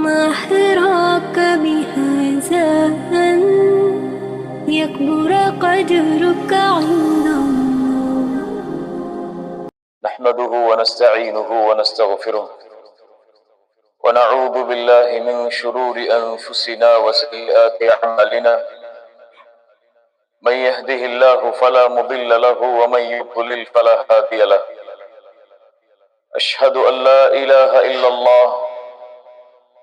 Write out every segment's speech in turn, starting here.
ما حراك بهذا أن يكبر قدرك عند الله. نحمده ونستعينه ونستغفره ونعوذ بالله من شرور أنفسنا وسيئات أعمالنا. من يهده الله فلا مضل له ومن يضلل فلا هادي له. أشهد أن لا إله إلا الله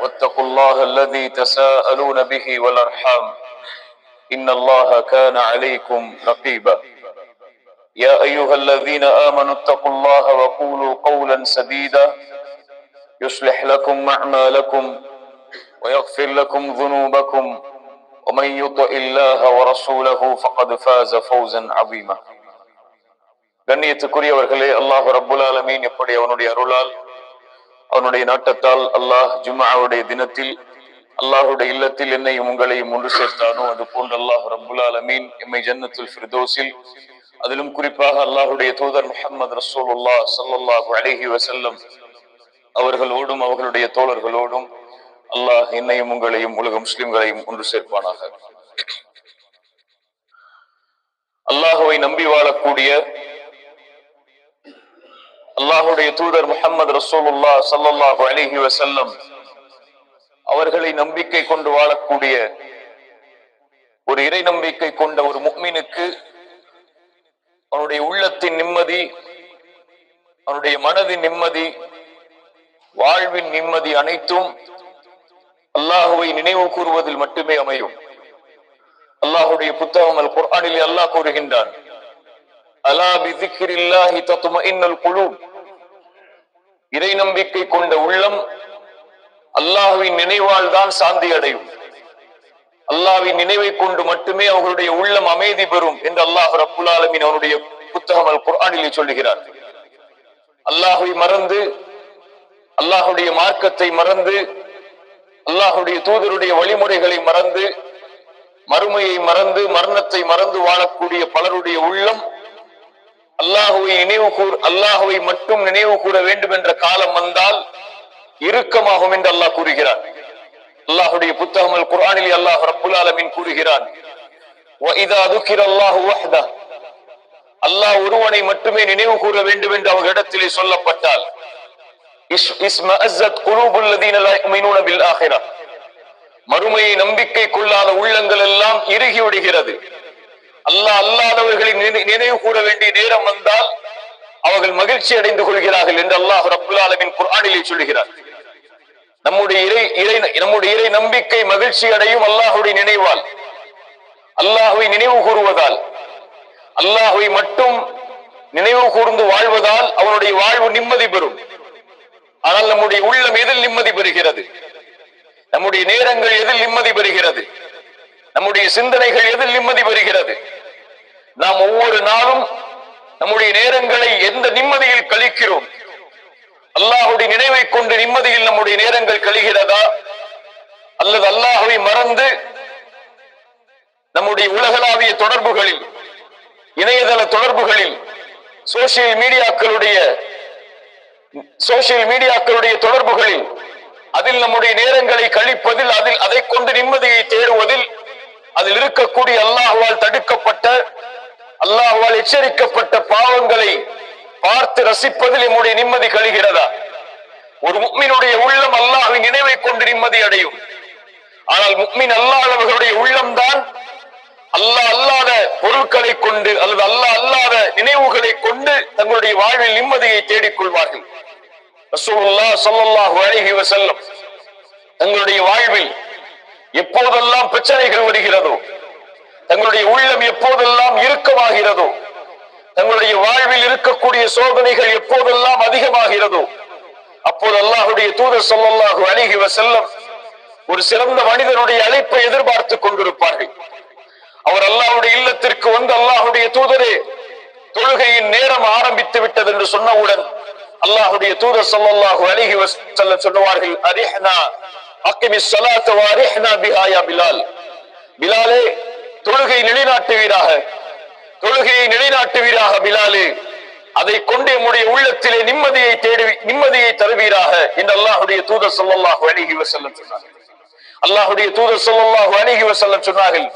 واتقوا الله الذي تساءلون به والأرحام إن الله كان عليكم رقيبا يا أيها الذين آمنوا اتقوا الله وقولوا قولا سديدا يصلح لكم أعمالكم ويغفر لكم ذنوبكم ومن يطع الله ورسوله فقد فاز فوزا عظيما கண்ணியத்துக்குரியவர்களே அல்லாஹ் ரப்புல் ஆலமீன் எப்படி அவனுடைய அருளால் அவனுடைய நாட்டத்தால் அல்லாஹ் ஜும்ஆவுடைய தினத்தில் அல்லாஹுடைய இல்லத்தில் என்னையும் உங்களையும் ஒன்று சேர்த்தானோ? அது போன்று அல்லாஹ் ரப்புல் அலமீன் எம்மை ஜன்னத்துல் ஃபிர்தோஸில் அதிலும் குறிப்பாக அல்லாஹுடைய தூதர் முஹம்மது ரசூலுல்லாஹ் ஸல்லல்லாஹு அலஹி வசல்லம் அவர்களோடும் அவர்களுடைய தோழர்களோடும் அல்லாஹ் என்னையும் உங்களையும் உலக முஸ்லிம்களையும் ஒன்று சேர்ப்பானாக. அல்லாஹுவை நம்பி வாழக்கூடிய அல்லாஹுடைய தூதர் முகமது ரசூலுல்லா சல்லாஹு அலிஹி வசல்லம் அவர்களை நம்பிக்கை கொண்டு வாழக்கூடிய ஒரு இறை நம்பிக்கை கொண்ட ஒரு முக்மினுக்கு அவனுடைய உள்ளத்தின் நிம்மதி அவனுடைய மனதின் நிம்மதி வாழ்வின் நிம்மதி அனைத்தும் அல்லாஹுவை நினைவு கூறுவதில் மட்டுமே அமையும். அல்லாஹுடைய புத்தகம் அல் குர்ஆனிலே அல்லாஹ் கூறுகின்றான் அலா தத்தும இன்னல் குலூப்? இறை நம்பிக்கை கொண்ட உள்ளம் அல்லாஹுவின் நினைவால் தான் சாந்தி அடையும் அல்லாவின் நினைவை கொண்டு மட்டுமே அவர்களுடைய உள்ளம் அமைதி பெறும் என்று அல்லாஹ் ரப்புல் ஆலமீன் அவனுடைய புத்தகம் அல் குர்ஆனிலே சொல்லுகிறார். அல்லாஹுவை மறந்து அல்லாஹுடைய மார்க்கத்தை மறந்து அல்லாஹுடைய தூதருடைய வழிமுறைகளை மறந்து மறுமையை மறந்து மரணத்தை மறந்து வாழக்கூடிய பலருடைய உள்ளம் அல்லாஹுவை நினைவு கூர் அல்லாஹுவை மட்டும் நினைவு கூற வேண்டும் என்ற காலம் வந்தால் இறுக்கமாகும் என்று அல்லாஹ் கூறுகிறார் அல்லாஹுடைய புத்தகம் குரானில் அல்லாஹ் ரப்புல் ஆலமின் கூறுகிறான். அல்லாஹ் ஒருவனை மட்டுமே நினைவு கூற வேண்டும் என்று இடத்திலே சொல்லப்பட்டால் மறுமையை நம்பிக்கை கொள்ளாத உள்ளங்கள் எல்லாம் இறுகி விடுகிறது அல்லாஹ் அல்லாதவர்களை நினை- நினைவு கூற வேண்டிய நேரம் வந்தால் அவர்கள் மகிழ்ச்சி அடைந்து கொள்கிறார்கள் என்று அல்லாஹ் ரப்புல் ஆலமீன் குர்ஆனிலே சொல்கிறார் நம்முடைய இறை இறை நம்முடைய இறை நம்பிக்கை மகிழ்ச்சி அடையும் அல்லாஹுடைய நினைவால் அல்லாஹுவை நினைவு கூறுவதால் அல்லாஹுவை மட்டும் நினைவு கூர்ந்து வாழ்வதால் அவனுடைய வாழ்வு நிம்மதி பெறும். ஆனால் நம்முடைய உள்ளம் எதில் நிம்மதி பெறுகிறது? நம்முடைய நேரங்கள் எதில் நிம்மதி பெறுகிறது? நம்முடைய சிந்தனைகள் எதில் நிம்மதி பெறுகிறது? நாம் ஒவ்வொரு நாளும் நம்முடைய நேரங்களை எந்த நிம்மதியில் கழிக்கிறோம்? அல்லாஹுடைய நினைவை கொண்டு நிம்மதியில் நம்முடைய நேரங்கள் கழிகிறதா? அல்லது அல்லாஹுவை மறந்து நம்முடைய உலகளாவிய தொடர்புகளில் இணையதள தொடர்புகளில் சோசியல் மீடியாக்களுடைய சோசியல் மீடியாக்களுடைய தொடர்புகளில் அதில் நம்முடைய நேரங்களை கழிப்பதில் அதில் அதை கொண்டு நிம்மதியை தேடுவதில் அதில் இருக்கக்கூடிய அல்லாஹுவால் தடுக்கப்பட்ட அல்லாஹுவால் எச்சரிக்கப்பட்ட பாவங்களை பார்த்து ரசிப்பதில் நம்முடைய நிம்மதி கழிகிறதா? ஒரு முக்மினுடைய உள்ளம் அல்லாஹின் நினைவை கொண்டு நிம்மதி அடையும். ஆனால் முக்மின் அல்லாதவர்களுடைய உள்ளம்தான் அல்லாஹ் அல்லாத பொருட்களை கொண்டு அல்லது அல்லாஹ் அல்லாத நினைவுகளை கொண்டு தங்களுடைய வாழ்வில் நிம்மதியை தேடிக் கொள்வார்கள் ரசூலுல்லாஹ் ஸல்லல்லாஹு அலைஹி தங்களுடைய வாழ்வில் எப்போதெல்லாம் பிரச்சனைகள் வருகிறதோ தங்களுடைய உள்ளம் எப்போதெல்லாம் இறுக்கமாகிறதோ தங்களுடைய வாழ்வில் இருக்கக்கூடிய சோதனைகள் எப்போதெல்லாம் அதிகமாகிறதோ அப்போது அல்லாஹுடைய தூதர் ஸல்லல்லாஹு அணுகிவ செல்லம் ஒரு சிறந்த மனிதனுடைய அழைப்பை எதிர்பார்த்துக் கொண்டிருப்பார்கள். அவர் அல்லாஹுடைய இல்லத்திற்கு வந்து அல்லாஹுடைய தூதரே தொழுகையின் நேரம் ஆரம்பித்து விட்டது என்று சொன்னவுடன் அல்லாஹுடைய தூதர் ஸல்லல்லாஹு அணுகிவ செல்ல சொல்லுவார்கள் அரிஹனா அக்கிமி ஸலாத்த வ அரிஹ்னா பிலால். பிலாலே தொழுகை நிலைநாட்டுவீராக. தொழுகையை நிலைநாட்டுவீராக பிலாலே. அதை கொண்டு நம்முடைய உள்ளத்திலே நிம்மதியை தேடி நிம்மதியை தருவீராக என்று அல்லாஹுடைய தூதர் சொல்லல்லாஹு அணுகி வசல்லம் சொன்னார்கள். அல்லாஹுடைய தூதர் சொல்லல்லாஹு அணுகி வசல்லம் சொன்னார்கள்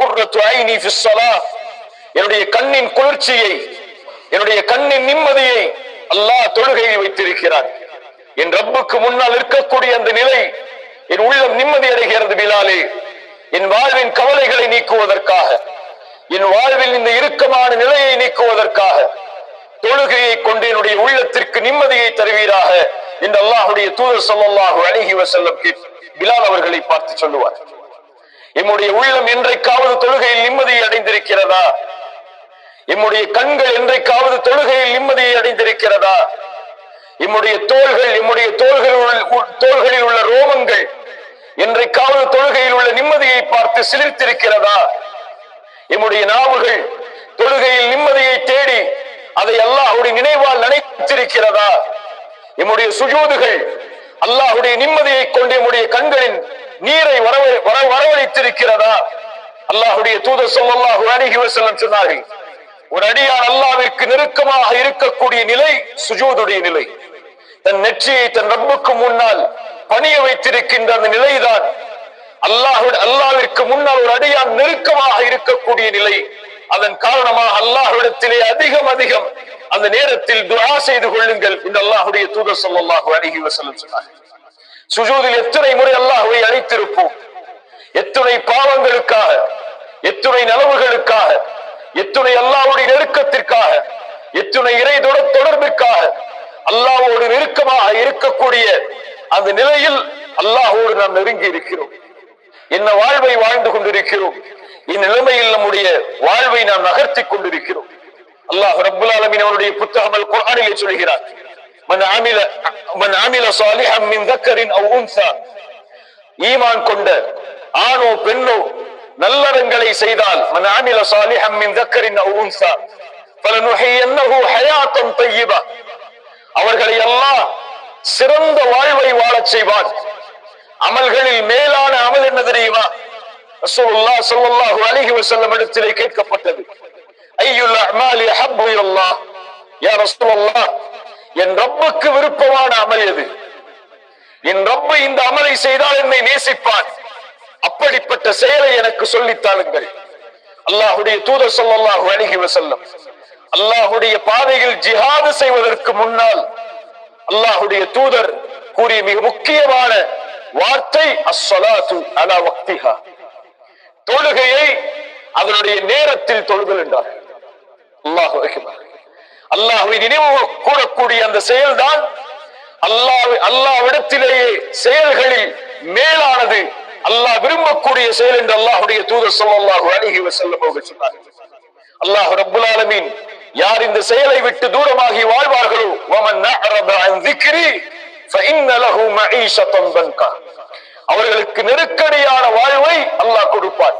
குர்ரத்து ஐனி ஃபிஸ் என்னுடைய கண்ணின் குளிர்ச்சியை என்னுடைய கண்ணின் நிம்மதியை அல்லாஹ் தொழுகையில் வைத்திருக்கிறார். என் ரப்புக்கு முன்னால் இருக்கக்கூடிய அந்த நிலை என் உள்ளம் நிம்மதி அடைகிறது பிலாலே. என் வாழ்வின் கவலைகளை நீக்குவதற்காக. என் வாழ்வில் இந்த இறுக்கமான நிலையை நீக்குவதற்காக. தொழுகையை கொண்டு என்னுடைய உள்ளத்திற்கு நிம்மதியை தருவீராக என்று அல்லாஹுடைய தூதர் ஸல்லல்லாஹு அலைஹி வசல்லம் பிலால் அவர்களை பார்த்து சொல்லுவார். எம்முடைய உள்ளம் என்றைக்காவது தொழுகையில் நிம்மதியை அடைந்திருக்கிறதா? எம்முடைய கண்கள் என்றைக்காவது தொழுகையில் நிம்மதியை அடைந்திருக்கிறதா? எம்முடைய தோள்கள் எம்முடைய தோள்களில் உள்ள தோள்களில் உள்ள ரோமங்கள் இன்றைக்காவது தொழுகையில் உள்ள நிம்மதியை பார்த்து சிலிர்த்திருக்கிறதா? எம்முடைய நாவுகள் தொழுகையில் நிம்மதியை தேடி அதை அல்லாஹுடைய நினைவால் நினைத்திருக்கிறதா? எம்முடைய சுஜூதுகள் அல்லாஹுடைய நிம்மதியை கொண்டு எம்முடைய கண்களின் நீரை வரவ வரவழைத்திருக்கிறதா? அல்லாஹுடைய தூதர் சொல்லாஹு அணுகி வஸல்லம் சொன்னார்கள் ஒரு அடியார் அல்லாவிற்கு நெருக்கமாக இருக்கக்கூடிய நிலை சுஜூதுடைய நிலை. தன் நெற்றியை தன் ரப்புக்கு முன்னால் பணிய வைத்திருக்கின்ற அந்த நிலைதான். அல்லாஹ் அல்லாவிற்கு முன்னால் ஒரு அடியான் நெருக்கமாக இருக்கக்கூடிய நிலை. அதன் காரணமாக அல்லாஹுடத்திலே அதிகம் அதிகம் அந்த நேரத்தில் துரா செய்து கொள்ளுங்கள் என்று அல்லாஹுடைய தூதர் சொல்லாஹு அலைஹி வசலம் சொன்னார் சுஜூதில் எத்தனை முறை அல்லாஹுவை அழைத்திருப்போம்? எத்துணை பாவங்களுக்காக எத்துணை நலவுகளுக்காக எத்துணை அல்லாஹ்வுடைய நெருக்கத்திற்காக எத்துணை இறை தொடர்பிற்காக அல்லாவோடு நெருக்கமாக இருக்கக்கூடிய அந்த நிலையில் அல்லாஹோடு நாம் நெருங்கி இருக்கிறோம். என்ன வாழ்வை வாழ்ந்து கொண்டிருக்கிறோம். இந்நிலைமையில் நம்முடைய வாழ்வை நாம் நகர்த்தி கொண்டிருக்கிறோம். அல்லாஹ் ரபுல் ஆலமின் அவருடைய புத்தகம் குரானிலே சொல்கிறார். மன் தக்கரின் அவ் உன்சா. ஈமான் கொண்ட ஆணோ பெண்ணோ நல்லறங்களை செய்தால் மன் ஆமில சாலிஹம் மின் தக்கரின் அவ் உன்சா. பலனுஹியன்னஹு ஹயாத்தன் தய்யிபா. அவர்களை எல்லாம் சிறந்த வாழ்வை வாழச் செய்வான் அமல்களில் மேலான அமல் என்ன தெரியுமா? ரசூலுல்லாஹ் ஸல்லல்லாஹு அலைஹி வஸல்லம் இடத்திலே கேட்கப்பட்டது. ஐயுல் அமாலி அஹப்பு இலல்லாஹ். யா ரசூலுல்லாஹ் என் ரப்புக்கு விருப்பமான அமல் எது? என் ரப்பு இந்த அமலை செய்தால் என்னை நேசிப்பான் அப்படிப்பட்ட செயலை எனக்கு சொல்லித்தாளுங்கள் அல்லாஹுடைய தூதர் ஸல்லல்லாஹு அலைஹி வஸல்லம் அல்லாஹுடைய பாதையில் ஜிஹாது செய்வதற்கு முன்னால் அல்லாஹுடைய தூதர் கூறிய மிக முக்கியமான வார்த்தை அஸ்வலாத்து அலா வக்திஹா. தொழுகையை அதனுடைய நேரத்தில் தொழுதல் என்றார். அல்லாஹ் அல்லாஹுவை நினைவு கூறக்கூடிய அந்த செயல்தான் அல்லாஹ் அல்லாவிடத்திலேயே செயல்களில் மேலானது. அல்லாஹ் விரும்பக்கூடிய செயல் என்று அல்லாஹுடைய தூதர் ஸல்லல்லாஹு அழகி வஸல்லம் அவர்கள் சொன்னார்கள். அல்லாஹ் ரபுல் ஆலமீன் யார் இந்த செயலை விட்டு தூரமாகி வாழ்வார்களோ அவர்களுக்கு நெருக்கடியான வாழ்வை அல்லாஹ் கொடுப்பார்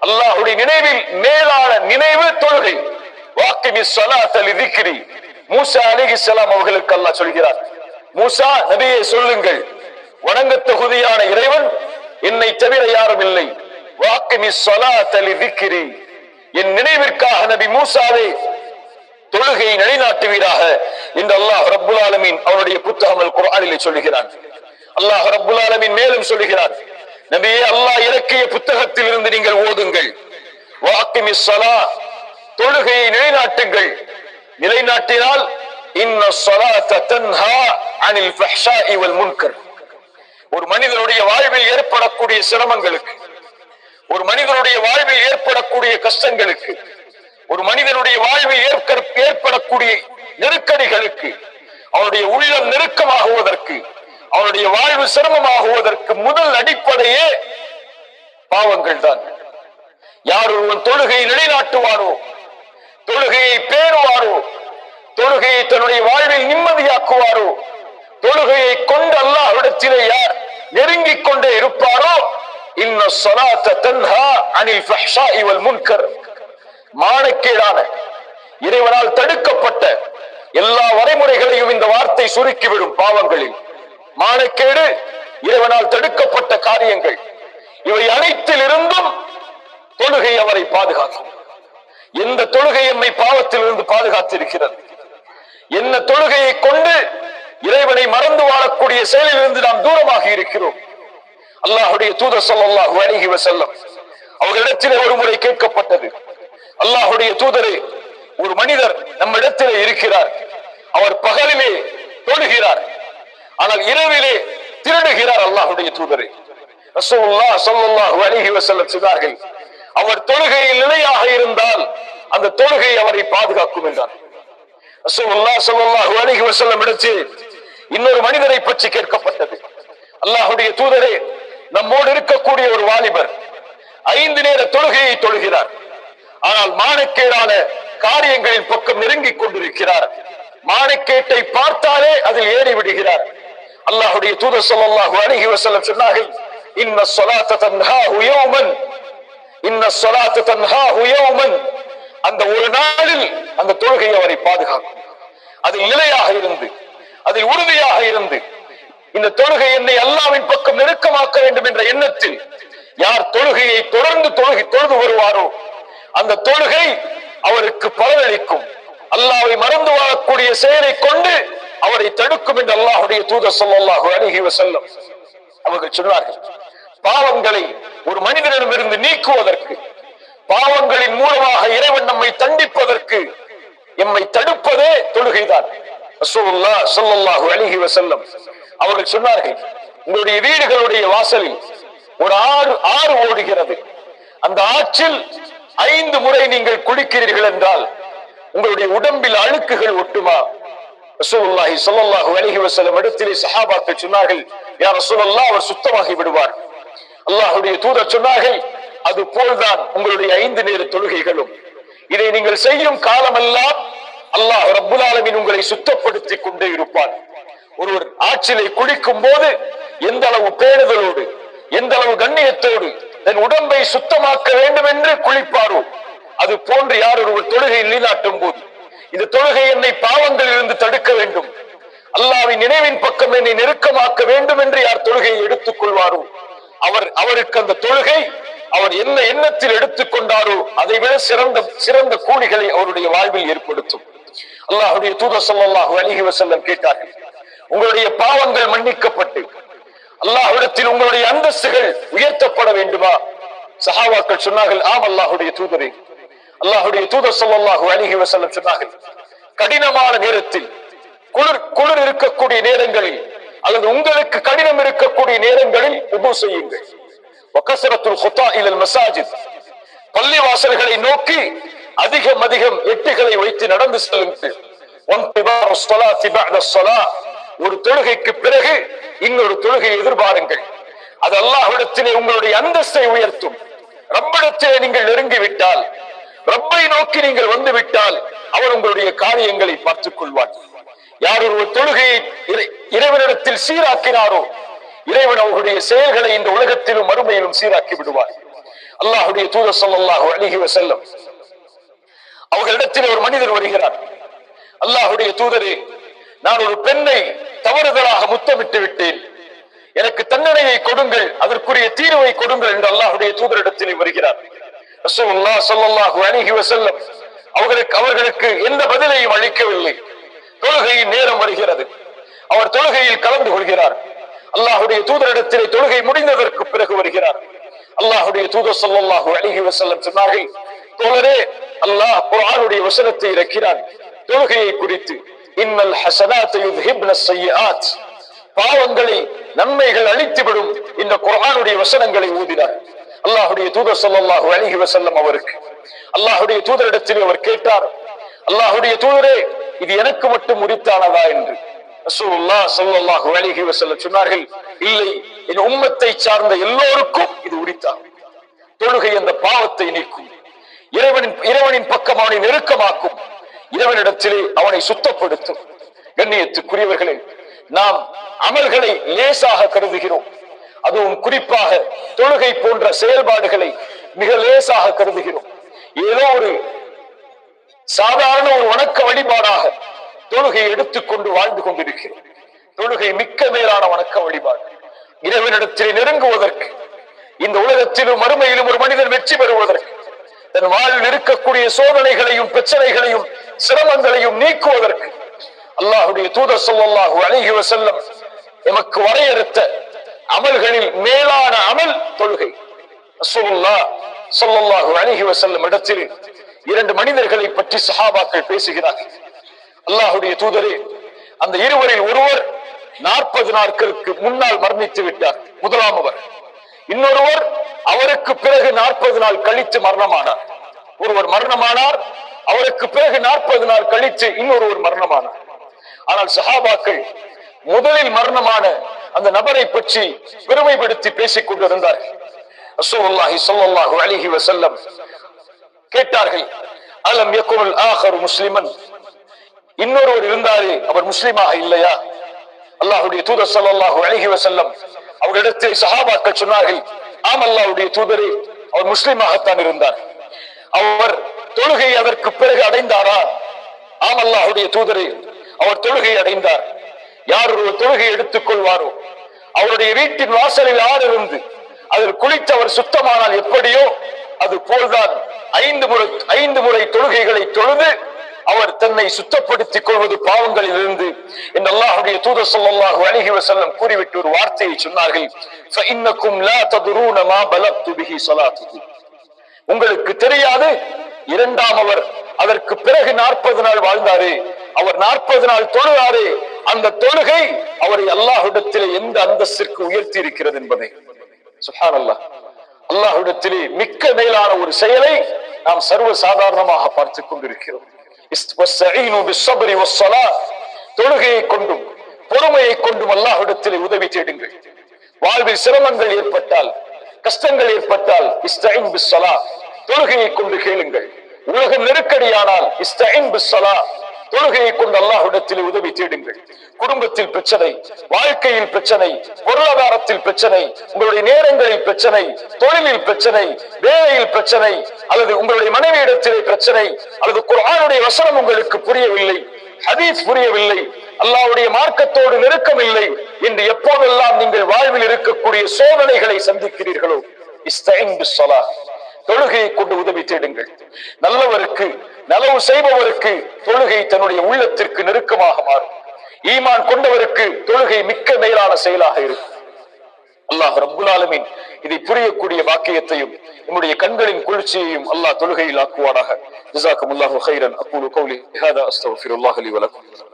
அல்லாஹுடைய நினைவில் மேலான நினைவு தொழுகை. வாக்கிமி சலாத்தலி திக்ரி. மூசா அலிகி சலாம் அவர்களுக்கு அல்லாஹ் சொல்கிறார் மூசா நபியை சொல்லுங்கள். வணங்க தகுதியான இறைவன் என்னை தவிர யாரும் இல்லை. வாக்கிமி சலாத்தலி திக்ரி. என் நினைவிற்காக நபி மூசாவே தொழுகையை நிலைநாட்டுவீராக என்று அல்லாஹ் ரப்புல் ஆலமீன் அவருடைய புத்தகம் குரானிலே சொல்லுகிறான். அல்லாஹ் ரப்புல் ஆலமின் மேலும் சொல்லுகிறார் நபியே அல்லாஹ் இலக்கிய புத்தகத்தில் இருந்து நீங்கள் ஓதுங்கள். வாக்கிமி ஸலா தொழுகையை நிலைநாட்டுங்கள். நிலைநாட்டினால் இன்ன ஸலாத்த தன்ஹா அனில் ஃபஹ்ஷா இவல் முன்கர். ஒரு மனிதனுடைய வாழ்வில் ஏற்படக்கூடிய சிரமங்களுக்கு ஒரு மனிதனுடைய வாழ்வில் ஏற்படக்கூடிய கஷ்டங்களுக்கு ஒரு மனிதனுடைய வாழ்வில் ஏற்படக்கூடிய நெருக்கடிகளுக்கு அவனுடைய உள்ளம் நெருக்கமாகுவதற்கு அவனுடைய வாழ்வு சிரமமாகுவதற்கு முதல் அடிப்படையே பாவங்கள் தான் யார் ஒருவன் தொழுகையை நிலைநாட்டுவாரோ தொழுகையை பேணுவாரோ தொழுகையை தன்னுடைய வாழ்வில் நிம்மதியாக்குவாரோ தொழுகையை கொண்டு அல்லாஹ்விடத்திலே யார் நெருங்கிக் கொண்டே இருப்பாரோ இன்னும் ஸலாத்த தன்ஹா அனில் இவள் முன்கர். மானக்கேடான இறைவனால் தடுக்கப்பட்ட எல்லா வரைமுறைகளையும் இந்த வார்த்தை சுருக்கிவிடும் பாவங்களில். மானக்கேடு இறைவனால் தடுக்கப்பட்ட காரியங்கள். இவை அனைத்தில் இருந்தும் தொழுகை அவரை பாதுகாக்கும். எந்த தொழுகை எம்மை பாவத்தில் இருந்து பாதுகாத்திருக்கிறது? என்ன தொழுகையை கொண்டு இறைவனை மறந்து வாழக்கூடிய செயலில் இருந்து நாம் தூரமாக இருக்கிறோம்? அல்லாஹுடைய தூதர் சொல்லாஹு அழகி வசல்லம் அவர்களிடத்திலே ஒரு முறை கேட்கப்பட்டது. அல்லாஹுடைய தூதரே ஒரு மனிதர் நம்மிடத்திலே இருக்கிறார். அவர் பகலிலே தொழுகிறார் ஆனால் இரவிலே திருடுகிறார் அல்லாஹுடைய தூதரே. ரசூலுல்லாஹ் ஸல்லல்லாஹு அலைஹி வசல்ல சொன்னார்கள் அவர் தொழுகையில் நிலையாக இருந்தால் அந்த தொழுகை அவரை பாதுகாக்கும் என்றார். ரசூலுல்லாஹ் ஸல்லல்லாஹு அலைஹி வஸல்லம் இடத்தில் இன்னொரு மனிதரை பற்றி கேட்கப்பட்டது. அல்லாஹுடைய தூதரே நம்மோடு இருக்கக்கூடிய ஒரு வாலிபர் ஐந்து நேர தொழுகையை தொழுகிறார். ஆனால் மானக்கேடான காரியங்களின் பக்கம் நெருங்கிக் கொண்டிருக்கிறார். மானக்கேட்டை பார்த்தாலே அதில் ஏறி விடுகிறார். அல்லாஹுடைய தூதர் ஸல்லல்லாஹு அணுகி வசலம் சொன்னார்கள் இன்ன சொலாத்த தன்ஹா உயோமன் இன்ன ஸலாத்த தன்ஹா உயோமன் அந்த ஒரு நாளில் அந்த தொழுகை அவரை பாதுகாக்கும். அதில் நிலையாக இருந்து அதில் உறுதியாக இருந்து இந்த தொழுகை என்னை அல்லாவின் பக்கம் நெருக்கமாக்க வேண்டும் என்ற எண்ணத்தில் யார் தொழுகையை தொடர்ந்து தொழுகை தொழுது வருவாரோ அந்த தொழுகை அவருக்கு பலனளிக்கும். அல்லாவை மறந்து வாழக்கூடிய செயலை கொண்டு அவரை தடுக்கும் என்று அல்லாஹுடைய தூதர் சொல்லாஹு அணுகி செல்லும் அவர்கள் சொன்னார்கள். பாவங்களை ஒரு மனிதனிடமிருந்து நீக்குவதற்கு பாவங்களின் மூலமாக இறைவன் நம்மை தண்டிப்பதற்கு எம்மை தடுப்பதே தொழுகைதான். சொல்லாஹு அணுகி செல்லும் அவர்கள் சொன்னார்கள் உங்களுடைய வீடுகளுடைய வாசலில் ஒரு ஆறு ஆறு ஓடுகிறது. அந்த ஆற்றில் ஐந்து முறை நீங்கள் குளிக்கிறீர்கள் என்றால் உங்களுடைய உடம்பில் அழுக்குகள் ஒட்டுமா? ரசூலுல்லாஹி ஸல்லல்லாஹு அலைஹி வஸல்லம் இடத்திலே சஹாபாக்கள் சொன்னார்கள் யா ரசூலல்லாஹ் அவர் சுத்தமாகி விடுவார். அல்லாஹ்வுடைய தூதர் சொன்னார்கள் அது போல்தான் உங்களுடைய ஐந்து நேர தொழுகைகளும். இதை நீங்கள் செய்யும் காலமெல்லாம் அல்லாஹ் ரப்புல் ஆலமீன் உங்களை சுத்தப்படுத்திக் கொண்டே இருப்பான். ஒருவர் ஆற்றிலே குளிக்கும் போது எந்த அளவு பேணுதலோடு எந்த அளவு கண்ணியத்தோடு தன் உடம்பை சுத்தமாக்க வேண்டும் என்று குளிப்பாரோ? அது போன்று யார் ஒருவர் தொழுகை நிலைநாட்டும் போது? இந்த தொழுகை என்னை பாவங்களில் இருந்து தடுக்க வேண்டும். அல்லாவின் நினைவின் பக்கம் என்னை நெருக்கமாக்க வேண்டும் என்று யார் தொழுகையை எடுத்துக் கொள்வாரோ? அவர் அவருக்கு அந்த தொழுகை அவர் என்ன எண்ணத்தில் எடுத்துக்கொண்டாரோ அதை விட சிறந்த சிறந்த கூலிகளை அவருடைய வாழ்வில் ஏற்படுத்தும். அல்லாஹுடைய தூதர் சொல்லாஹு அலிஹி வசல்லம் கேட்டார்கள் உங்களுடைய பாவங்கள் மன்னிக்கப்பட்டு அல்லாஹுடத்தில் உங்களுடைய அந்தஸ்துகள் உயர்த்தப்பட வேண்டுமா? சஹாவாக்கள் சொன்னார்கள் ஆம் அல்லாஹுடைய தூதரே. அல்லாஹுடைய தூதர் சொல்லாஹு அலிஹி வசல்லம் சொன்னார்கள் கடினமான நேரத்தில் குளிர் குளிர் இருக்கக்கூடிய நேரங்களில் அல்லது உங்களுக்கு கடினம் இருக்கக்கூடிய நேரங்களில் உபு செய்யுங்கள். பள்ளி வாசல்களை நோக்கி அதிகம் அதிகம் எட்டுகளை வைத்து நடந்து செல்லுங்கள். ஒரு தொழுகைக்கு பிறகு இன்னொரு தொழுகையை எதிர்பாருங்கள். அது அல்லாஹிடத்திலே உங்களுடைய அந்தஸ்தை உயர்த்தும். ரப்பிடத்திலே நீங்கள் நெருங்கி விட்டால் ரப்பை நோக்கி நீங்கள் வந்து விட்டால் அவர் உங்களுடைய காரியங்களை பார்த்துக் கொள்வார் யார் ஒரு தொழுகையை இறை- இறைவனிடத்தில் சீராக்கினாரோ இறைவன் அவர்களுடைய செயல்களை இந்த உலகத்திலும் மறுமையிலும் சீராக்கி விடுவார். அல்லாஹுடைய தூத ஸல்லல்லாஹு அழகி வஸல்லம் அவர்களிடத்தில் ஒரு மனிதர் வருகிறார். அல்லாஹுடைய தூதரே நான் ஒரு பெண்ணை தவறுதலாக முத்தமிட்டு விட்டேன். எனக்கு தண்டனையை கொடுங்கள் அதற்குரிய தீர்வை கொடுங்கள் என்று அல்லாஹுடைய தூதரிடத்தில் வருகிறார். ரசூலுல்லாஹ் சொல்லல்லாஹு அலைஹி வஸல்லம் அவர்களுக்கு அவர்களுக்கு எந்த பதிலையும் அளிக்கவில்லை. தொழுகையின் நேரம் வருகிறது. அவர் தொழுகையில் கலந்து கொள்கிறார். அல்லாஹுடைய தூதரிடத்திலே தொழுகை முடிந்ததற்கு பிறகு வருகிறார். அல்லாஹுடைய தூதர் சொல்லல்லாஹு அழகி வசல்லம் சொன்னார்கள் தோழரே அல்லாஹ் குரானுடைய வசனத்தை இறக்கிறான். தொழுகையை குறித்து இன்னல் ஹசனாத்தை யுத்ஹிப்ன செய்யாத் பாவங்களை நன்மைகள் அழித்துவிடும் இந்த குரானுடைய வசனங்களை ஊதினார். அல்லாஹுடைய தூதர் சொல்லாஹு அலிஹி வசல்லம் அவருக்கு. அல்லாஹுடைய தூதரிடத்தில் அவர் கேட்டார் அல்லாஹுடைய தூதரே இது எனக்கு மட்டும் உரித்தானதா என்று? ரசூலுல்லா சொல்லல்லாஹு அலிஹி வசல்ல சொன்னார்கள் இல்லை என் உம்மத்தை சார்ந்த எல்லோருக்கும் இது உரித்தான் தொழுகை அந்த பாவத்தை நீக்கும். இறைவனின் இறைவனின் பக்கமான நெருக்கமாக்கும். இறைவனிடத்திலே அவனை சுத்தப்படுத்தும். கண்ணியத்துக்குரியவர்களே நாம் அமல்களை லேசாக கருதுகிறோம். அதுவும் குறிப்பாக தொழுகை போன்ற செயல்பாடுகளை மிக லேசாக கருதுகிறோம். ஏதோ ஒரு சாதாரண ஒரு வணக்க வழிபாடாக தொழுகை எடுத்துக்கொண்டு வாழ்ந்து கொண்டிருக்கிறோம். தொழுகை மிக்க மேலான வணக்க வழிபாடு. இறைவனிடத்தில் நெருங்குவதற்கு இந்த உலகத்திலும் மறுமையிலும் ஒரு மனிதன் வெற்றி பெறுவதற்கு தன் வாழ்வில் இருக்கக்கூடிய சோதனைகளையும் பிரச்சனைகளையும் சிரமங்களையும் நீக்குவதற்கு அல்லாஹுடைய தூதர் சொல்லல்லாஹு அலைஹி செல்லம் எமக்கு வரையறுத்த அமல்களில் மேலான அமல் தொழுகை. ரசூலுல்லாஹ் ஸல்லல்லாஹு அலைஹி இடத்தில் இரண்டு மனிதர்களை பற்றி சஹாபாக்கள் பேசுகிறார்கள். அல்லாஹுடைய தூதரே அந்த இருவரில் ஒருவர் நாற்பது நாட்களுக்கு முன்னால் மரணித்து விட்டார். முதலாம் அவர். இன்னொருவர் அவருக்கு பிறகு நாற்பது நாள் கழித்து மரணமானார். ஒருவர் மரணமானார் அவருக்கு பிறகு நாற்பது நாள் கழித்து இன்னொருவர் மரணமானார். ஆனால் சஹாபாக்கள் முதலில் மரணமான அந்த நபரை பற்றி பெருமைப்படுத்தி பேசிக் கொண்டிருந்தார்கள் ரசூலுல்லாஹி ஸல்லல்லாஹு அலைஹி வஸல்லம் கேட்டார்கள் அலம் யகுல் ஆஹர் முஸ்லிமன்? இன்னொருவர் இருந்தாரு அவர் முஸ்லிமாக இல்லையா? அல்லாஹுடைய தூதர் ஸல்லல்லாஹு அலைஹி வஸல்லம் அவரிடத்தில் சஹாபாக்கள் சொன்னார்கள் ஆம் அல்லாவுடைய தூதரே அவர் முஸ்லீமாகத்தான் இருந்தார். அவர் தொழுகை அதற்கு பிறகு அடைந்தாரா? ஆம் அல்லாஹுடைய தூதரே அவர் தொழுகை அடைந்தார். யார் ஒரு தொழுகை எடுத்துக் கொள்வாரோ அவருடைய வீட்டின் வாசலில் யார் இருந்து அதில் குளித்தவர் சுத்தமானால் எப்படியோ அது போல்தான் ஐந்து முறை ஐந்து முறை தொழுகைகளை தொழுது அவர் தன்னை சுத்தப்படுத்திக் கொள்வது பாவங்களில் இருந்து அல்லாஹுடைய தூதர் சொல்லல்லாஹு அழகி வசல்லம் கூறிவிட்டு ஒரு வார்த்தையை சொன்னார்கள். உங்களுக்கு தெரியாது இரண்டாம் அவர் அதற்கு பிறகு நாற்பது நாள் வாழ்ந்தாரு. அவர் நாற்பது நாள் தொழுகாரு அந்த தொழுகை அவரை அல்லாஹுடத்திலே எந்த அந்தஸ்திற்கு உயர்த்தி இருக்கிறது என்பதை. சுஹான் அல்லாஹ் அல்லாஹுடத்திலே மிக்க மேலான ஒரு செயலை நாம் சர்வ சாதாரணமாக பார்த்துக் கொண்டிருக்கிறோம். தொழுகையை கொண்டும் பொறுமையை கொண்டும் அல்லாஹிடத்தில் உதவி தேடுங்கள் வாழ்வில் சிரமங்கள் ஏற்பட்டால் கஷ்டங்கள் ஏற்பட்டால் இஸ்தஈன் பிஸ்ஸலா. தொழுகையை கொண்டு கேளுங்கள் உலகம் நெருக்கடியானால் இஸ்தஈன் பிஸ்ஸலா. தொழுகையை கொண்டு அல்லாஹிடத்தில் உதவி தேடுங்கள் குடும்பத்தில் பிரச்சனை வாழ்க்கையில் பிரச்சனை பொருளாதாரத்தில் பிரச்சனை உங்களுடைய நேரங்களில் பிரச்சனை தொழிலில் பிரச்சனை வேலையில் பிரச்சனை அல்லது உங்களுடைய மனைவியிடத்திலே பிரச்சனை அல்லது குரானுடைய வசனம் உங்களுக்கு புரியவில்லை ஹதீஸ் புரியவில்லை அல்லாவுடைய மார்க்கத்தோடு நெருக்கமில்லை. என்று எப்போதெல்லாம் நீங்கள் வாழ்வில் இருக்கக்கூடிய சோதனைகளை சந்திக்கிறீர்களோ தொழுகையை கொண்டு உதவி தேடுங்கள். நல்லவருக்கு நலவு செய்பவருக்கு தொழுகை தன்னுடைய உள்ளத்திற்கு நெருக்கமாக மாறும். ஈமான் கொண்டவருக்கு தொழுகை மிக்க மேலான செயலாக இருக்கும். அல்லாஹ் ரப்புல் இதை புரியக்கூடிய வாக்கியத்தையும் நம்முடைய கண்களின் குளிர்ச்சியையும் அல்லாஹ் தொழுகையில் ஆக்குவானாக. அல்லாஹு ஹைரன் அக்கூலு கௌலி. ஹாதா அஸ்தக்ஃபிருல்லாஹ் லி வலக்கும்.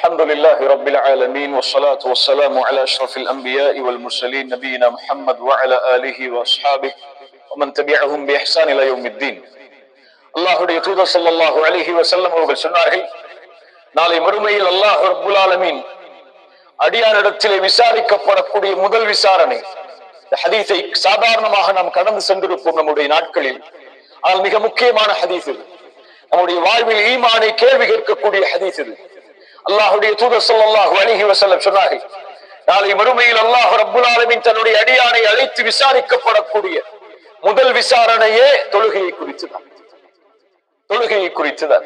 الحمد لله رب العالمين والصلاة والسلام على أشرف الأنبياء والمرسلين نبينا محمد وعلى آله وأصحابه ومن تبعهم بإحسان إلى يوم الدين அல்லாஹுடைய தூதர் ஸல்லல்லாஹு அலைஹி வஸல்லம் அவர்கள் சொன்னார்கள் நாளை மறுமையில் அல்லாஹ் ரப்புல் ஆலமீன் அடியாரிடத்திலே விசாரிக்கப்படக்கூடிய முதல் விசாரணை இந்த ஹதீஸை சாதாரணமாக நாம் கடந்து சென்றிருப்போம் நம்முடைய நாட்களில் ஆனால் மிக முக்கியமான ஹதீஸ் இது நம்முடைய வாழ்வில் ஈமானை கேள்வி கேட்கக்கூடிய ஹதீஸ் இது அல்லாஹுடைய தூதர் ஸல்லல்லாஹு அலைஹி வஸல்லம் சொன்னார்கள் நாளை மறுமையில் அல்லாஹ் ரப்புல் தன்னுடைய அடியானை அழைத்து விசாரிக்கப்படக்கூடிய முதல் விசாரணையே தொழுகையை குறித்துதான். தொழுகையை குறித்துதான்.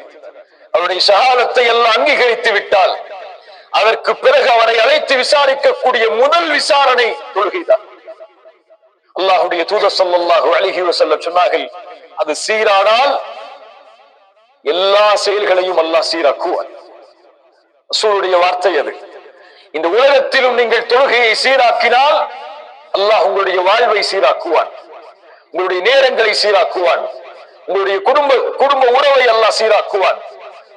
அவருடைய சகாலத்தை எல்லாம் அங்கீகரித்து விட்டால் அதற்கு பிறகு அவரை அழைத்து விசாரிக்கக்கூடிய முதல் விசாரணை தொழுகைதான். அல்லாஹுடைய தூதர் ஸல்லல்லாஹு அலைஹி வஸல்லம் சொன்னார்கள் அது சீரானால் எல்லா செயல்களையும் அல்லாஹ் சீராக்குவான். ரசூலுடைய வார்த்தை அது. இந்த உலகத்திலும் நீங்கள் தொழுகையை சீராக்கினால் அல்லாஹ் உங்களுடைய வாழ்வை சீராக்குவான். உங்களுடைய நேரங்களை சீராக்குவான். உங்களுடைய குடும்ப குடும்ப உறவை அல்லாஹ் சீராக்குவான்.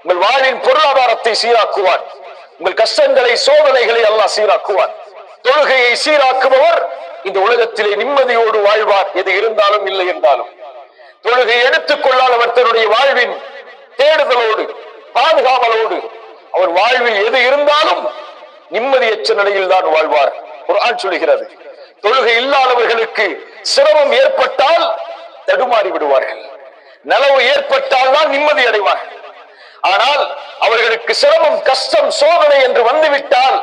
உங்கள் வாழ்வின் பொருளாதாரத்தை சீராக்குவான். உங்கள் கஷ்டங்களை சோதனைகளை அல்லாஹ் சீராக்குவான். தொழுகையை சீராக்குபவர் இந்த உலகத்திலே நிம்மதியோடு வாழ்வார். எது இருந்தாலும் இல்லை என்றாலும். தொழுகை எடுத்துக் கொள்ளாதவர் தன்னுடைய வாழ்வின் தேடுதலோடு பாதுகாவலோடு அவர் வாழ்வில் எது இருந்தாலும் நிம்மதியற்ற நிலையில் தான் வாழ்வார். குரான் சொல்லுகிறது தொழுகை இல்லாதவர்களுக்கு சிரமம் ஏற்பட்டால் தடுமாறி விடுவார்கள். நலவு ஏற்பட்டால் தான் நிம்மதி அடைவார்கள். ஆனால் அவர்களுக்கு சிரமம் கஷ்டம் சோதனை என்று வந்துவிட்டால்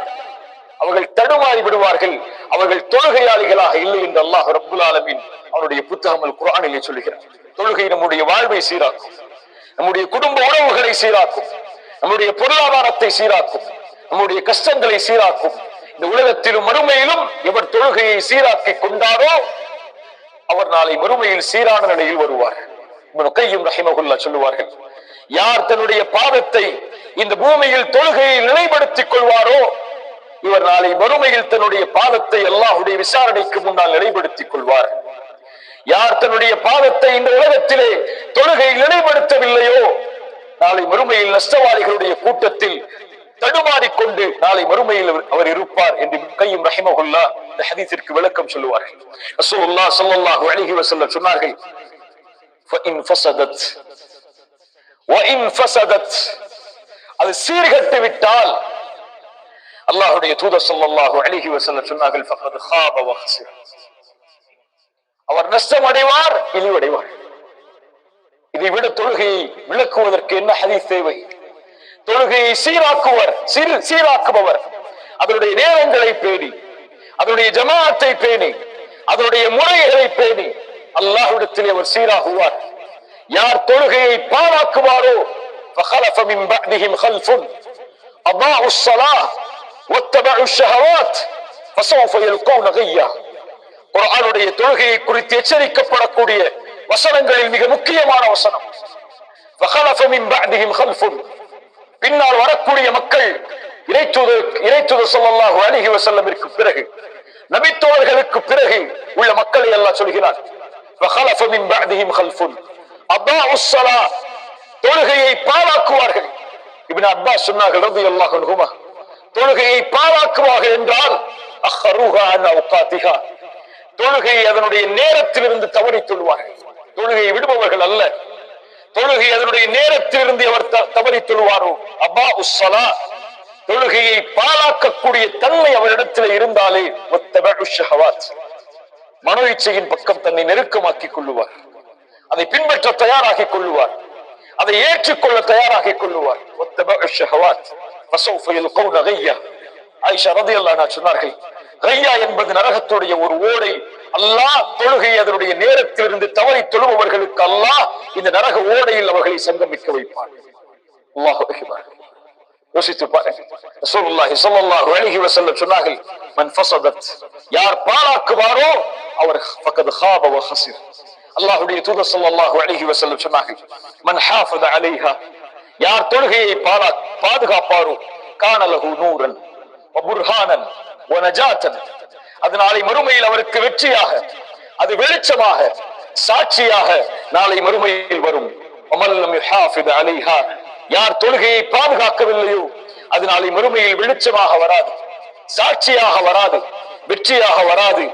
அவர்கள் தடுமாறி விடுவார்கள். அவர்கள் தொழுகையாளிகளாக இல்லை என்று அல்லாஹ் ரபுல் ஆலமின் அவனுடைய புத்தகங்கள் குரானிலே சொல்லுகிறார். தொழுகை நம்முடைய வாழ்வை சீராக்கும் நம்முடைய குடும்ப உறவுகளை சீராக்கும் நம்முடைய பொருளாதாரத்தை சீராக்கும் நம்முடைய கஷ்டங்களை சீராக்கும் இந்த உலகத்திலும் மறுமையிலும் எவர் தொழுகையை சீராக்கி கொண்டாரோ அவர் நாளை மறுமையில் சீரான நிலையில் வருவார். கையும் ரஹிமகுல்லா சொல்லுவார்கள் யார் தன்னுடைய பாதத்தை இந்த பூமியில் தொழுகையை நிலைப்படுத்திக் கொள்வாரோ இவர் நாளை மறுமையில் தன்னுடைய பாதத்தை அல்லாஹுடைய விசாரணைக்கு முன்னால் நிலைப்படுத்திக் கொள்வார். யார் தன்னுடைய பாதத்தை இந்த உலகத்திலே தொழுகை நிலைப்படுத்தவில்லையோ நாளை மறுமையில் நஷ்டவாளிகளுடைய கூட்டத்தில் தடுமாறிக்கொண்டு நாளை மறுமையில் அவர் இருப்பார் என்று கையும் ரஹிமகுல்லா இந்த ஹதீஸிற்கு விளக்கம் சொல்லுவார்கள். ரசூலுல்லா ஸல்லல்லாஹு சொன்னார்கள் ஃபஇன் ஃபஸதத் வஇன் அது சீர்கட்டு விட்டால் அல்லாஹுடைய தூதர் ஸல்லல்லாஹு அலைஹி வஸல்லம் சொன்னார்கள் அவர் நஷ்டம் அடைவார் இழிவடைவார். இதை விட தொழுகையை விளக்குவதற்கு என்ன ஹதீஸ் தேவை தொழுகையை சீராக்குவர் சீர் சீராக்குபவர் அதனுடைய நேரங்களை பேணி அதனுடைய ஜமாஅத்தை பேணி அதனுடைய முறைகளை பேணி அல்லாஹ்விடத்திலே அவர் சீராகுவார் யார் தொழுகையை பாழாக்குவாரோ فخلف من بعدهم خلف أضاعوا الصلاة واتبعوا الشهوات فسوف يلقون غيا குர்ஆனுடைய தொழுகையை குறித்து எச்சரிக்கப்படக்கூடிய வசனங்களில் மிக முக்கியமான வசனம் பின்னால் வரக்கூடிய மக்கள் இறைத்துது இறைத்துது சொல்லல்லாஹு அலிஹி வசல்லமிற்கு பிறகு நபித்தோழர்களுக்கு பிறகு உள்ள மக்களை எல்லாம் சொல்கிறார் தொழுகையை பாழாக்குவார்கள் இபின் அப்பா சொன்னார்கள் ரபி அல்லாஹ் தொழுகையை பாழாக்குவார்கள் என்றால் அஹ்ரூஹா தொழுகையை அதனுடைய நேரத்திலிருந்து தவறி தொழுவார்கள் தொழுகையை விடுபவர்கள் அல்ல. தொழுகை அதனுடைய நேரத்திலிருந்து அவர் த- தவறி தொழுவாரோ? அப்பா உஸ்ஸலா. தொழுகையை பாழாக்கக்கூடிய தன்மை அவரிடத்தில் இருந்தாலே ஒத்தபஉ மனோ இச்சையின் பக்கம் தன்னை நெருக்கமாக்கிக் கொள்ளுவார். அதை பின்பற்ற தயாராகிக் கொள்ளுவார். அதை ஏற்றுக்கொள்ள தயாராகிக் கொள்ளுவார். ஒத்தபஉ ஷஹவாத். ஃபஸௌஃப சொன்னார்கள் கையா என்பது நரகத்துடைய ஒரு ஓடை. அல்லாஹ் தொழுகை அதனுடைய நேரத்தில் இருந்து தவறி தொழுபவர்களுக்கு அல்லாஹ் இந்த நரக ஓடையில் அவர்களை சங்கமிக்க வைப்பார். யோசித்து பாருங்க. சொன்னார்கள் யார் பாழாக்குவாரோ அவர் ஃபக்கத் ஹாப வ ஹஸிர் அல்லாஹ்வுடைய தூதர் ஸல்லல்லாஹு அலைஹி வஸல்லம் சொன்னார்கள் மன் ஹாஃபத அலைஹா. யார் தொழுகையை பாலா பாதுகாப்பாரோ கான லஹு நூரன் புர்ஹானன். அது நாளை மறுமையில் அவருக்கு வெற்றியாக அது வெளிச்சமாக சாட்சியாக நாளை மறுமையில் வரும். யார் தொழுகையை பாதுகாக்கவில்லையோ அது நாளை மறுமையில் வெளிச்சமாக வராது சாட்சியாக வராது வெற்றியாக வராது.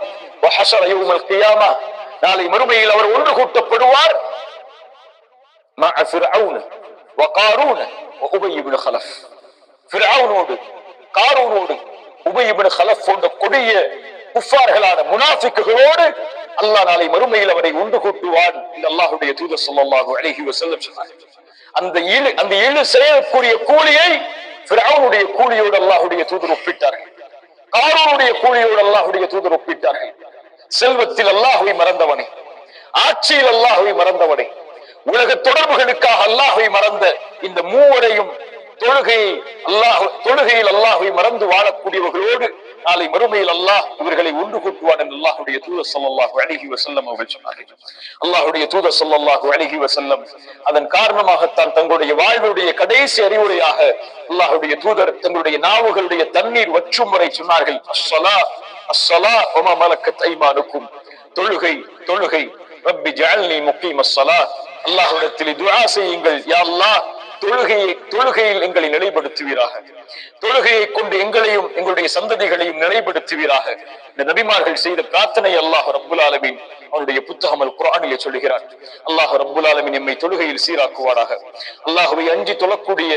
நாளை மறுமையில் அவர் ஒன்று கூட்டப்படுவார். காரூனோடு உபய் இப்னு போன்ற கொடிய குஃபார்களான முனாஃபிக்குகளோடு அல்லாஹ் நாளை மறுமையில் அவரை உண்டு கூட்டுவான் இந்த தூதர் ஸல்லல்லாஹு அழகி வஸல்லம் சொன்னார். அந்த இழு அந்த இழு செய்யக்கூடிய கூலியை பிராவுடைய கூலியோடு அல்லாஹுடைய தூதர் ஒப்பிட்டார்கள். காரூனுடைய கூலியோடு அல்லாஹுடைய தூதர் ஒப்பிட்டார்கள். செல்வத்தில் அல்லாஹுவை மறந்தவனே ஆட்சியில் அல்லாஹுவை மறந்தவனே உலக தொடர்புகளுக்காக அல்லாஹுவை மறந்த இந்த மூவரையும் தொழுகை அல்லாஹ் தொழுகையில் அல்லாஹை மறந்து வாழக்கூடியவர்களோடு நாளை மறுமையில் அல்லாஹ் இவர்களை ஒன்று கூட்டுவான் என்று அல்லாஹுடைய தூத சல்லாஹு அழகி வசல்லம் அவர்கள் சொன்னார்கள். அல்லாஹுடைய தூத சல்லாஹு அழகி வசல்லம் அதன் காரணமாகத்தான் தங்களுடைய வாழ்வுடைய கடைசி அறிவுரையாக அல்லாஹுடைய தூதர் தங்களுடைய நாவுகளுடைய தண்ணீர் வற்றும் வரை சொன்னார்கள். அஸ்ஸலா அஸ்ஸலா வமா மலக்கத் ஐமானுக்கும். தொழுகை தொழுகை. ரப்பி ஜஅல்னி முக்கீம் அஸ்ஸலா. அல்லாஹ்விடத்தில் துஆ செய்யுங்கள். யா அல்லாஹ் தொழுகையை தொழுகையில் எங்களை நிலைப்படுத்துவீராக. தொழுகையை கொண்டு எங்களையும் எங்களுடைய சந்ததிகளையும் நிலைப்படுத்துவீராக. இந்த நபிமார்கள் செய்த பிரார்த்தனை அல்லாஹ் ரப்புல் ஆலமின் அவருடைய புத்தகம் அல் குர்ஆனிலே சொல்லுகிறார். அல்லாஹ் ரப்புல் ஆலமின் எம்மை தொழுகையில் சீராக்குவாராக. அல்லாஹுவை அஞ்சி தொழக்கூடிய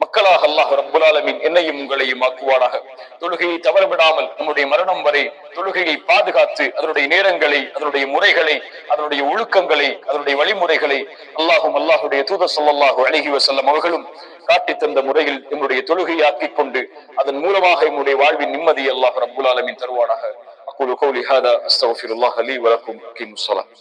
மக்களாக அல்லாஹ் ரப்புல் ஆலமீன் என்னையும் உங்களையும் ஆக்குவாராக தொழுகையை தவறவிடாமல் நம்முடைய மரணம் வரை தொழுகையை பாதுகாத்து அதனுடைய நேரங்களை அதனுடைய முறைகளை அதனுடைய ஒழுக்கங்களை அதனுடைய வழிமுறைகளை அல்லாஹும் அல்லாஹுடைய தூத சொல்லாஹு அழகி வசல்லம் அவர்களும் காட்டி தந்த முறையில் நம்முடைய தொழுகையை ஆக்கிக் கொண்டு அதன் மூலமாக நம்முடைய வாழ்வின் நிம்மதி அல்லாஹ் ரப்புல் ஆலமீன் தருவானாக. அக்கூலு கௌலி ஹாதா அஸ்தக்ஃபிருல்லாஹ் அலி வலக்கும் கிம் ஸலாத்.